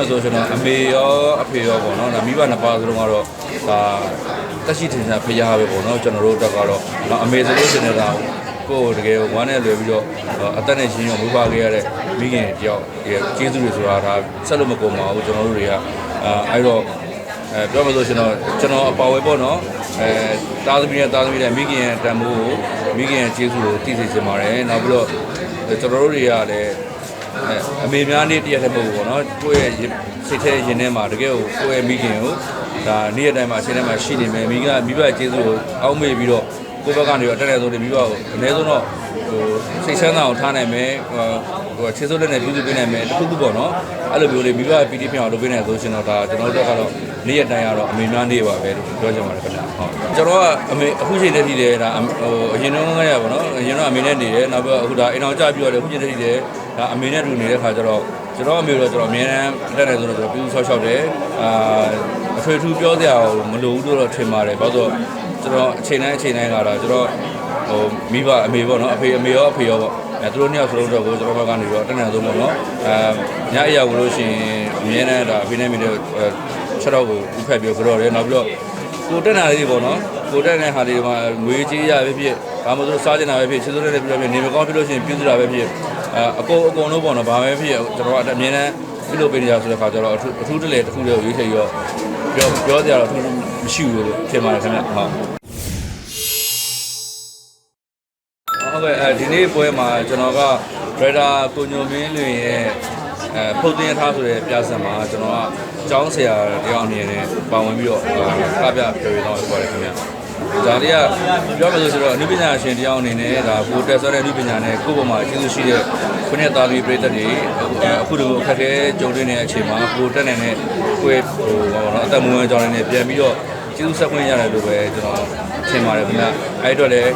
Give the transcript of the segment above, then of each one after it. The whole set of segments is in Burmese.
မယ်ဆိုကျွန်တော်အမေရောအဖေရောပေါ့နော်ဒါမိဘနှစ်ပါးစလုံးကတော့ဒါတက်ရှိထင်ရှားဖရားပဲပေါ့နော်ကျွန်တော်တို့တက်ကတော့တော့အမေဆိုလို့ရှိရင်တော့ကိုယ်တကယ်ဝမ်းနဲ့လွယ်ပြီးတော့အသက်နဲ့ရှင်းရောမွေးဖွားခဲ့ရတဲ့မိခင်တယောက်ကျေးဇူးတွေဆိုတာဒါဆက်လို့မကုန်ပါဘူးကျွန်တော်တို့တွေကအဲအဲ့တော့အဲပြောမှဆိုရှင်တော့ကျွန်တော်အပါဝဲပေါ့နော်အဲတာသမီနဲ့တာသမီနဲ့မိခင်ရဲ့တန်ဖိုးကိုမိခင်ရဲ့ကျေးဇူးကိုသိစေချင်ပါတယ်နောက်ပြီးတော့ကျွန်တော်တို့တွေကလည်း အဲအမေများနေ့တရက်တည်းမဟုတ်ဘူးပေါ့နော်ကိုယ့်ရဲ့စိတ်ထဲရင်ထဲမှာတကယ်ကိုကိုယ့်ရဲ့မိခင်ကိုဒါနေ့ရက်တိုင်းမှာအချိန်တိုင်းမှာရှိနေမယ်မိကမိဘကျေးဇူးကိုအောက်မေ့ပြီးတော့ကိုယ့်ဘက်ကနေတော့တက်တဲ့ဆိုတွေမိဘကိုအနည်းဆုံးတော့ဟိုစိတ်ဆန်းသာအောင်ထားနိုင်မယ်ဟိုခြေစိုးလက်နဲ့ပြုစုပေးနိုင်မယ်တခုခုပေါ့နော်အဲ့လိုမျိုးလေးမိဘပီတိပြောင်းလုပ်ပေးနိုင်ဆိုရှင်တော့ဒါကျွန်တော်တို့ကတော့နေ့ရက်တိုင်းကတော့အမေများနေ့ပါပဲလို့ပြောချင်ပါတယ်ခင်ဗျာဟုတ်ကျွန်တော်ကအမေအခုချိန်တည်းတည်းတယ်ဒါဟိုအရင်တော့ငရပါတော့အရင်တော့အမေနဲ့နေတယ်နောက်ပြီးအခုဒါအိမ်အောင်ကြပြီးတော့အခုချိန်တည်းတည်းတယ် ဒါအမေနဲ့တူနေတဲ့ခါကျတော့ကျွန်တော်အမေတော့ကျွန်တော်အမြဲတမ်းတက်တယ်ဆိုတော့ကျွန်တော်ပြုစုဆောက်ရှောက်တယ်အာအထွေထူးပြောစရာမလိုဘူးလို့တော့ထင်ပါတယ်ဘာလို့ဆိုတော့ကျွန်တော်အချိန်တိုင်းအချိန်တိုင်းကတော့ကျွန်တော်ဟိုမိဘအမေပေါ့နော်အဖေအမေရောအဖေရောပေါ့အဲသူတို့နှစ်ယောက်စလုံးတော့ကိုကျွန်တော်ဘက်ကနေပြီးတော့တနင်္လာဆုံးပေါ့နော်အဲညအရာကိုလို့ရှိရင်အမြဲတမ်းဒါအဖေနဲ့မိတဲ့ချက်တော့ကိုဥဖက်ပြီးကြော်တယ်နောက်ပြီးတော့ကိုတက်နာလေးပေါ့နော်ကိုတက်တဲ့ဟာလေးမှာငွေကြေးရပဲဖြစ်ဘာမှမဆိုစားကျင်တာပဲဖြစ်ချစ်စိုးတဲ့ပြီးတော့နေမကောင်းဖြစ်လို့ရှိရင်ပြုစုတာပဲဖြစ် အဲအကုန်အကုန်လုံးပေါ့နော်ဘာပဲဖြစ်ကျွန်တော်ကအမြဲတမ်းပြုလုပ်ပေးနေကြဆိုတဲ့ခါကျတော့အထူးအထူးတလေတစ်ခုတည်းကိုရွေးချယ်ရောပြောပြောကြတော့အထူးမရှိဘူးလို့ထင်ပါတယ်ခင်ဗျဟုတ်ဟုတ်ကဲ့အဲဒီနေ့ပွဲမှာကျွန်တော်ကဒရိုက်တာကိုညိုမင်းလွင်ရဲ့အဲဖုတ်တင်ထားဆိုတဲ့ပြဿနာမှာကျွန်တော်ကအကြောင်းဆရာတယောက်အနေနဲ့ပါဝင်ပြီးတော့ဖပြပြောရတော့ပြောရတယ်ခင်ဗျာ ဒါလေးကပြောမယ်ဆိုတော့အနုပညာရှင်တယောက်အနေနဲ့ဒါကိုတက်ဆွဲတဲ့အနုပညာနဲ့ကိုယ့်ဘဝမှာကျေးဇူးရှိတဲ့ခုနှစ်သားလေးပြည်သက်တွေအခုတို့အခက်အခဲကြုံနေတဲ့အချိန်မှာကိုတက်နေတဲ့ကိုယ့်ဟိုဘာလို့လဲအသက်မွေးကြောင်းနေပြန်ပြီးတော့ကျေးဇူးဆက်ခွင့်ရတယ်လို့ပဲကျွန်တော်ထင်ပါတယ်ခင်ဗျ အဲ့တော့လည်း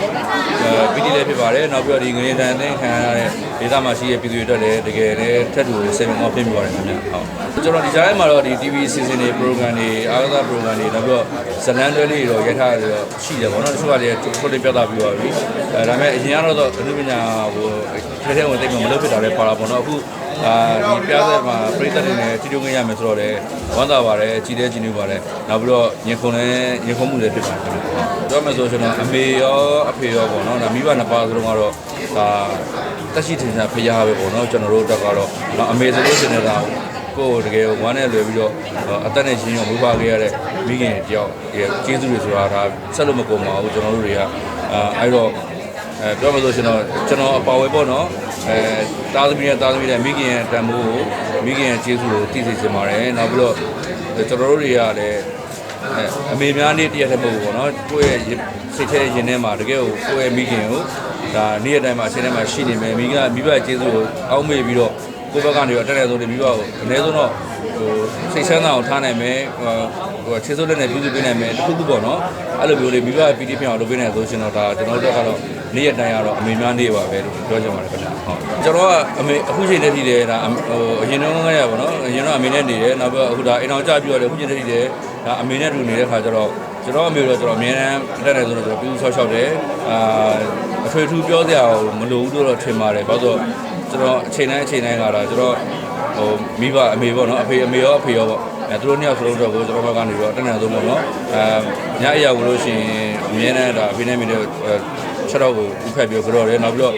ပီတီလည်းဖြစ်ပါတယ်နောက်ပြီးတော့ဒီငရေတန်အသင်းခံရတဲ့ဒေသမှာရှိတဲ့ပြည်သူတွေအတွက်လည်းတကယ်လည်းထက်တူစေမင်ကောင်းဖြစ်မိပါတယ်ခင်ဗျဟုတ်ကျွန်တော်ဒီကြားထဲမှာတော့ဒီ TV season တွေ program တွေအားကစား program တွေနောက်ပြီးတော့ဇလန်တွဲလေးတွေတော့ရိုက်ထားရတော့ရှိတယ်ပေါ့နော်တချို့ကလည်းထုတ်လေးပြသပြီးပါပြီအဲဒါပေမဲ့အရင်ကတော့အနုပညာဟိုထဲထဲဝင်တိတ်မလုပ်ဖြစ်တာလည်းပါတာပေါ့နော်အခု အာဒီပြသက်မှာပြိသက်တွေနဲ့တီတူငရမယ်ဆိုတော့လေဝမ်းသာပါတယ်ကြည်တဲ့ကြည်နေပါတယ်နောက်ပြီးတော့ရင်ခုန်လည်းရင်ခုန်မှုလည်းဖြစ်ပါတယ်ခင်ဗျပြောမယ်ဆိုကျွန်တော်အမေရောအဖေရောပေါ့နော်ဒါမိဘနှစ်ပါးစလုံးကတော့ဒါတက်ရှိထင်ရှားဖရားပဲပေါ့နော်ကျွန်တော်တို့တက်ကတော့တော့အမေဆိုလို့ရှိရင်တော့ကိုယ်တကယ်ဝမ်းနဲ့လွယ်ပြီးတော့အသက်နဲ့ချင်းရောမွေးဖွားခဲ့ရတဲ့မိခင်တယောက်ကျေးဇူးတွေဆိုတာဒါဆက်လို့မကုန်ပါဘူးကျွန်တော်တို့တွေကအဲအဲ့တော့ အဲပြောမှဆိုကျွန်တော်ကျွန်တော်အပါဝဲပေါ့နော်အဲတာသမီနဲ့တာသမီနဲ့မိခင်ရဲ့တန်ဖိုးကိုမိခင်ရဲ့ကျေးဇူးကိုသိစေချင်ပါတယ်နောက်ပြီးတော့ကျွန်တော်တို့တွေကလည်းအဲအမေများနေ့တရက်တည်းမဟုတ်ဘူးပေါ့နော်ကိုယ့်ရဲ့စိတ်ထဲရင်ထဲမှာတကယ်ကိုကိုယ့်ရဲ့မိခင်ကိုဒါနေ့ရက်တိုင်းမှာအချိန်တိုင်းမှာရှိနေမယ်မိကမိဘကျေးဇူးကိုအောက်မေ့ပြီးတော့ကိုယ့်ဘက်ကနေတော့တက်တဲ့ဆိုတွေမိဘကိုအနည်းဆုံးတော့ဟိုစိတ်ဆန်းသာအောင်ထားနိုင်မယ်ဟို ခြေစိုးလက်နဲ့ပြုစုပေးနိုင်မယ်တခုခုပေါ့နော်အဲ့လိုမျိုးလေးမိဘပီတိပြောင်းလုပ်ပေးနိုင်ဆိုရှင်တော့ဒါကျွန်တော်တို့ကတော့နေ့ရက်တိုင်းကတော့အမေများနေ့ပါပဲလို့ပြောချင်ပါတယ်ခင်ဗျာဟုတ်ကျွန်တော်ကအမေအခုချိန်တည်းတည်းတယ်ဒါဟိုအရင်တော့ငရပါတော့အရင်တော့အမေနဲ့နေတယ်နောက်ပြီးအခုဒါအိမ်အောင်ကြပြီးတော့အခုချိန်တည်းတည်းတယ်ဒါအမေနဲ့တူနေတဲ့ခါကျတော့ကျွန်တော်အမေတော့ကျွန်တော်အများအားတက်တယ်ဆိုတော့ကျွန်တော်ပြုစုဆောက်ရှောက်တယ်အာအထွေထူးပြောစရာမလိုဘူးလို့တော့ထင်ပါတယ်ဘာလို့ဆိုတော့ကျွန်တော်အချိန်တိုင်းအချိန်တိုင်းကတော့ကျွန်တော်ဟိုမိဘအမေပေါ့နော်အဖေအမေရောအဖေရောပေါ့ အဲသူတို့နှစ်ယောက်စလုံးတော့ကိုကျွန်တော်ဘက်ကနေတော့တက်နေဆုံးပေါ့နော်အဲညအရာကိုလို့ရှိရင်အများနဲ့ဒါအဖေနဲ့မိတဲ့ချက်တော့ကိုဥဖက်ပြီးကြော်တယ်နောက်ပြီးတော့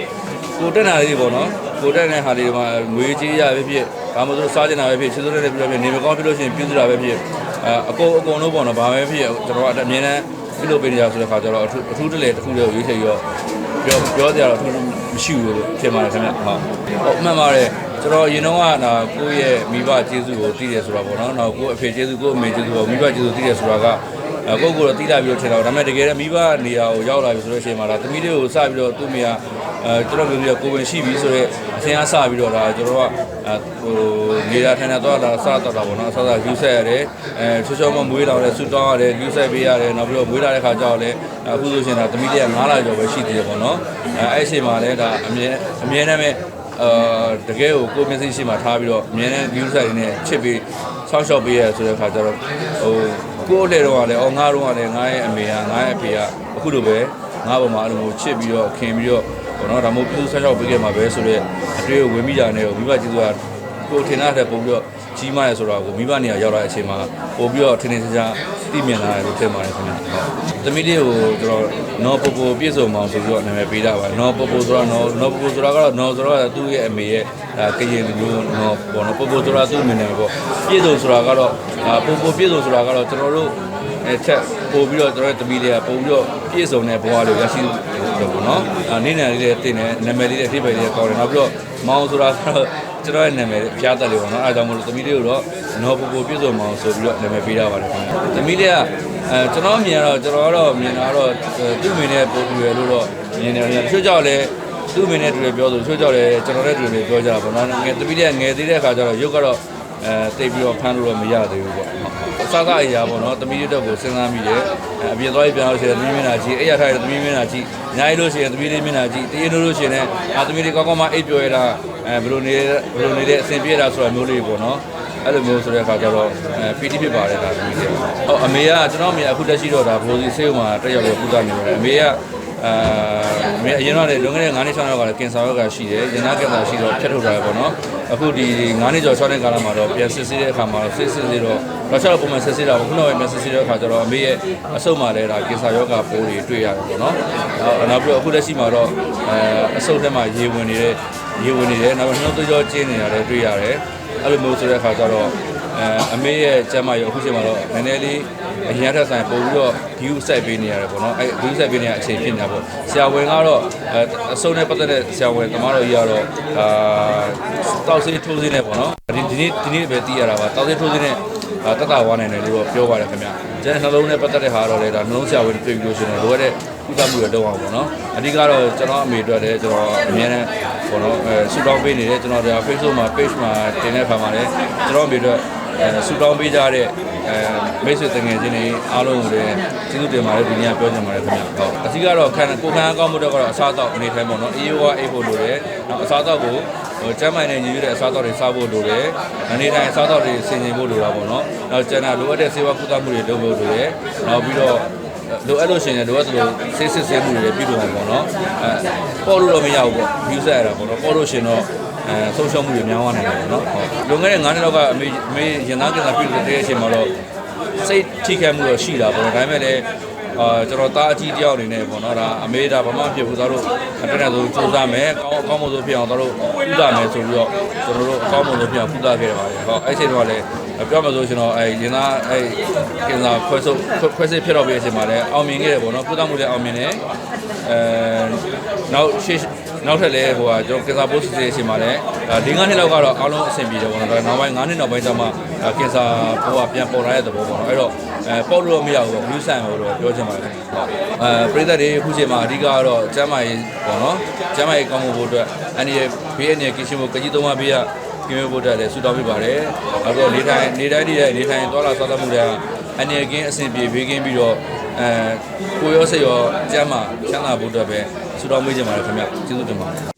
ကိုတက်နာလေးပေါ့နော်ကိုတက်တဲ့ဟာလေးမှာငွေကြေးရပဲဖြစ်ဘာမှမဆိုစားကျင်တာပဲဖြစ်ချစ်စိုးတဲ့ပြီးတော့နေမကောင်းဖြစ်လို့ရှိရင်ပြုစုတာပဲဖြစ်အဲအကုန်အကုန်လုံးပေါ့နော်ဘာပဲဖြစ်ကျွန်တော်ကအမြဲတမ်းပြုလုပ်ပေးနေကြဆိုတဲ့ခါကျတော့အထူးအထူးတလေတစ်ခုတည်းကိုရွေးချယ်ရောပြောပြောကြရတော့အထူးမရှိဘူးလို့ထင်ပါတယ်ခင်ဗျဟုတ်ဟုတ်မှန်ပါတယ် ကျွန်တော်ရင်တော့ကဒါကိုယ့်ရဲ့မိဘကျေးဇူးကိုသိတယ်ဆိုတာပေါ့နော်။နောက်ကိုယ့်အဖေကျေးဇူးကိုယ့်အမေကျေးဇူးကိုမိဘကျေးဇူးသိတယ်ဆိုတာကအဲကိုယ့်ကိုယ်တော့သိလာပြီးတော့ထင်တော့ဒါပေမဲ့တကယ်လည်းမိဘနေရာကိုရောက်လာပြီဆိုတဲ့အချိန်မှာဒါသမီးလေးကိုစပြီးတော့သူ့မိကအဲကျွန်တော်ပြောပြီးတော့ကိုယ်ဝင်ရှိပြီဆိုတော့အချိန်အားစပြီးတော့ဒါကျွန်တော်ကဟိုနေတာထိုင်တာတော့လာစတော့တာပေါ့နော်။စစယူဆက်ရတယ်။အဲချောချောမမွေးလာတယ်ဆူတောင်းရတယ်ယူဆက်ပေးရတယ်နောက်ပြီးတော့မွေးလာတဲ့ခါကျတော့လည်းအခုဆိုရှင်ဒါသမီးလေးက9လကျော်ပဲရှိသေးတယ်ပေါ့နော်။အဲအဲ့အချိန်မှာလည်းဒါအမြဲအမြဲတမ်းပဲ အာတကယ်ကိုကိုမျက်စိရှိမှထားပြီးတော့အမြဲတမ်း view site နဲ့ချစ်ပြီးဆောက်ရှောက်ပေးရဆိုတဲ့ခါကျတော့ဟိုကိုယ့်အလှတော့ကလည်းအော်ငါတော့ကလည်းငါရဲ့အမေကငါရဲ့အဖေကအခုလိုပဲငါ့ဘုံမှာအဲ့လိုမျိုးချစ်ပြီးတော့ခင်ပြီးတော့ဘောနော်ဒါမှမဟုတ်ပြုဆောက်ရှောက်ပေးခဲ့မှာပဲဆိုတော့အတွေ့အဝင်မိတာနဲ့မိဘကျေးဇူးကကိုထင်တာတဲ့ပုံပြီးတော့ကြီးမားရဆိုတော့ကိုမိဘနေရာရောက်လာတဲ့အချိန်မှာပို့ပြီးတော့ထင်းထင်းရှားရှား သိမြင်လာတယ်လို့ထင်ပါတယ်ခင်ဗျဟုတ်သမီးလေးကိုကျွန်တော်နော်ပိုပိုပြည့်စုံအောင်ဆိုပြီးတော့နာမည်ပေးတာပါနော်ပိုပိုဆိုတော့နော်နော်ပိုပိုဆိုတော့ကတော့နော်ဆိုတော့သူ့ရဲ့အမေရဲ့ကရင်လူမျိုးနော်ပေါ့နော်ပိုပိုဆိုတော့သူ့အမေနဲ့ပေါ့ပြည့်စုံဆိုတာကတော့ပိုပိုပြည့်စုံဆိုတာကတော့ကျွန်တော်တို့အဲချက်ပို့ပြီးတော့ကျွန်တော်တို့တမီတွေကပို့ပြီးတော့ပြည့်စုံတဲ့ဘဝတွေရရှိတယ်ပေါ့နော်အဲနေနေလေးတွေတင်တယ်နာမည်လေးတွေအထိပ္ပယ်လေးတွေကောင်းတယ်နောက်ပြီးတော့မောင်ဆိုတာကတော့ ကျွန်တော်ရဲ့နာမည်ဖျားတက်လေးပေါ့နော်အဲဒါကြောင့်မလို့တမီလေးကိုတော့နော်ပူပူပြည့်စုံမောင်ဆိုပြီးတော့နာမည်ပေးထားပါတယ်ခင်ဗျတမီလေးကအဲကျွန်တော်မြင်ရတော့ကျွန်တော်ကတော့မြင်တာတော့သူ့မိနဲ့ပို့ပြီးရလို့တော့မြင်တယ်တချို့ကြောက်လဲသူ့မိနဲ့တူတယ်ပြောဆိုတချို့ကြောက်လဲကျွန်တော်နဲ့တူတယ်ပြောကြတာပေါ့နော်ငယ်တမီလေးကငယ်သေးတဲ့အခါကျတော့ရုပ်ကတော့အဲတိတ်ပြီးတော့ဖမ်းလို့တော့မရသေးဘူးပေါ့ဟုတ်အစားအရာပေါ့နော်သမီးတို့ကိုစဉ်းစားမိတယ်အဲအပြင်သွားပြီးပြန်လို့ရှိရင်သမီးမျက်နှာကြည့်အဲ့ရထားတဲ့သမီးမျက်နှာကြည့်အများကြီးလို့ရှိရင်သမီးလေးမျက်နှာကြည့်တရေလို့လို့ရှိရင်လည်းအာသမီးလေးကောင်းကောင်းမှအိပ်ပျော်ရတာ အဲဘယ်လိုနေဘယ်လိုနေတဲ့အဆင်ပြေတာဆိုတာမျိုးလေးပေါ့နော်အဲ့လိုမျိုးဆိုတဲ့အခါကျတော့အဲပီတိဖြစ်ပါတယ်ဒါသမီးလေးဟုတ်အမေကကျွန်တော်အမေအခုတက်ရှိတော့ဒါဘိုးစီဆေးုံမှာတက်ရောက်ပြီးကုသနေပါတယ်အမေက အာအမေအရင်တော့လေလွန်ခဲ့တဲ့9နှစ်6နှစ်လောက်ကလည်းကင်ဆာရောဂါရှိတယ်ရင်သားကင်ဆာရှိတော့ဖြတ်ထုတ်တာပဲပေါ့နော်အခုဒီ9နှစ်ကျော်6နှစ်ကာလမှာတော့ပြန်စစ်ဆေးတဲ့အခါမှာတော့စစ်စစ်ဆေးတော့တော့ချက်တော့ပုံမှန်စစ်ဆေးတာပေါ့ခုနောက်ပြန်စစ်ဆေးတဲ့အခါကျတော့အမေရဲ့အဆုတ်မှာလည်းဒါကင်ဆာရောဂါပိုးတွေတွေ့ရတယ်ပေါ့နော်နောက်နောက်ပြီးတော့အခုလက်ရှိမှာတော့အဲအဆုတ်ထဲမှာရေဝင်နေတဲ့ရေဝင်နေတယ်နောက်ပြီးနှုတ်သွေးကြောကျင်းနေတာလည်းတွေ့ရတယ်အဲ့လိုမျိုးဆိုတဲ့အခါကျတော့ အဲအမေရဲ့ကျမ်းမာရေးအခုချိန်မှာတော့နည်းနည်းလေးအရင်ထက်ဆိုင်ပို့ပြီးတော့ view ဆက်ပေးနေရတယ်ပေါ့နော်အဲ view ဆက်ပေးနေတဲ့အချိန်ဖြစ်နေတာပေါ့ဆရာဝန်ကတော့အဲအစုံနဲ့ပတ်သက်တဲ့ဆရာဝန်တမားတော်ကြီးကတော့အာတောက်ဆေးထိုးဆေးနဲ့ပေါ့နော်ဒီဒီနေ့ဒီနေ့ပဲသိရတာပါတောက်ဆေးထိုးဆေးနဲ့အာတက်တာဝါနိုင်တယ်လို့တော့ပြောပါတယ်ခင်ဗျကျန်တဲ့နှလုံးနဲ့ပတ်သက်တဲ့ဟာတော့လေဒါနှလုံးဆရာဝန်တွေ့ပြီးလို့ရှိရင်လိုအပ်တဲ့ကုသမှုတွေလုပ်အောင်ပေါ့နော်အဓိကတော့ကျွန်တော်အမေအတွက်လည်းကျွန်တော်အများနဲ့ပေါ့နော်အဲဆူတောင်းပေးနေတယ်ကျွန်တော်တို့ Facebook မှာ page မှာတင်တဲ့အခါမှာလည်းကျွန်တော်အမေအတွက်အဲ ဆူတောင်းပေးကြတဲ့အဲမိတ်ဆွေတငယ်ချင်းတွေအားလုံးကိုလည်းကျေးဇူးတင်ပါတယ်ဒီနေ့ကပြောချင်ပါတယ်ခင်ဗျဟုတ်အဓိကတော့ခံကိုခံအကောင်းမှုတော့ကတော့အစားအသောက်အနေထိုင်ပေါ့နော်အေးရောအိတ်ဖို့လိုတယ်နောက်အစားအသောက်ကိုဟိုကျမ်းမိုင်နဲ့ညီရတဲ့အစားအသောက်တွေစားဖို့လိုတယ်အနေထိုင်အစားအသောက်တွေဆင်ခြင်ဖို့လိုတာပေါ့နော်နောက်ကျန်တာလိုအပ်တဲ့ဆေးဝါးကုသမှုတွေလုပ်ဖို့လိုတယ်နောက်ပြီးတော့လိုအပ်လို့ရှိရင်လိုအပ်သလိုဆေးစစ်ဆေးမှုတွေလည်းပြုလုပ်အောင်ပေါ့နော်အဲပေါ်လို့တော့မရဘူးပေါ့ view ဆက်ရတာပေါ့နော်ပေါ်လို့ရှိရင်တော့ အဲဆုံးရှုံးမှုတွေများသွားနိုင်တယ်ပေါ့နော်ဟုတ်လွန်ခဲ့တဲ့9နှစ်လောက်ကအမေအမေရင်သားကင်ဆာပြုလုပ်တဲ့အချိန်မှာတော့စိတ်ထိခိုက်မှုတော့ရှိတာပေါ့နော်ဒါပေမဲ့လည်းအာကျွန်တော်သားအကြီးတယောက်အနေနဲ့ပေါ့နော်ဒါအမေဒါဘာမှမဖြစ်ဘူးသားတို့အတက်နဲ့ဆိုစူးစမ်းမယ်ကောင်းအကောင်းမလို့ဖြစ်အောင်သားတို့ကုသမယ်ဆိုပြီးတော့ကျွန်တော်တို့အကောင်းမလို့ဖြစ်အောင်ကုသခဲ့ရပါတယ်ဟောအဲ့ချိန်တော့လည်းပြောမှဆိုရှင်တော့အဲ့ရင်သားအဲ့ကင်ဆာခွဲဆုပ်ခွဲစိတ်ဖြစ်တော့ပြီးအချိန်မှာလည်းအောင်မြင်ခဲ့တယ်ပေါ့နော်ကုသမှုလည်းအောင်မြင်တယ်အဲနောက်ရှေ့ နောက်ထပ်လည်းဟိုကကျွန်တော်ကင်ဆာပိုးစစ်ဆေးအချိန်မှာလည်းဒီ9နှစ်လောက်ကတော့အားလုံးအဆင်ပြေတယ်ပေါ့နော်ဒါနောက်ပိုင်း9နှစ်နောက်ပိုင်းကျမှကင်ဆာပိုးကပြန်ပေါ်လာတဲ့သဘောပေါ့နော်အဲ့တော့အဲပေါ့လို့မရဘူးပေါ့ view ဆန်လို့တော့ပြောချင်ပါတယ်ဟုတ်အဲပရိသတ်တွေအခုချိန်မှာအဓိကကတော့ကျမ်းမာရေးပေါ့နော်ကျမ်းမာရေးကောင်းမှုဖို့အတွက်အန်ဒီရဲ့ဘေးအနေကင်းရှင်းဖို့ကကြီးသုံးပါးပေးရကင်းဖို့အတွက်လည်းဆုတောင်းပေးပါတယ်နောက်တော့နေထိုင်နေတိုင်းနေတဲ့နေထိုင်သွားလာစားသမှုတွေကအန်ဒီကင်းအဆင်ပြေဘေးကင်းပြီးတော့အဲကိုရောစိတ်ရောကျမ်းမာချမ်းသာဖို့အတွက်ပဲ ဆုတောင်းပေးကြပါတယ်ခင်ဗျကျေးဇူးတင်ပါတယ်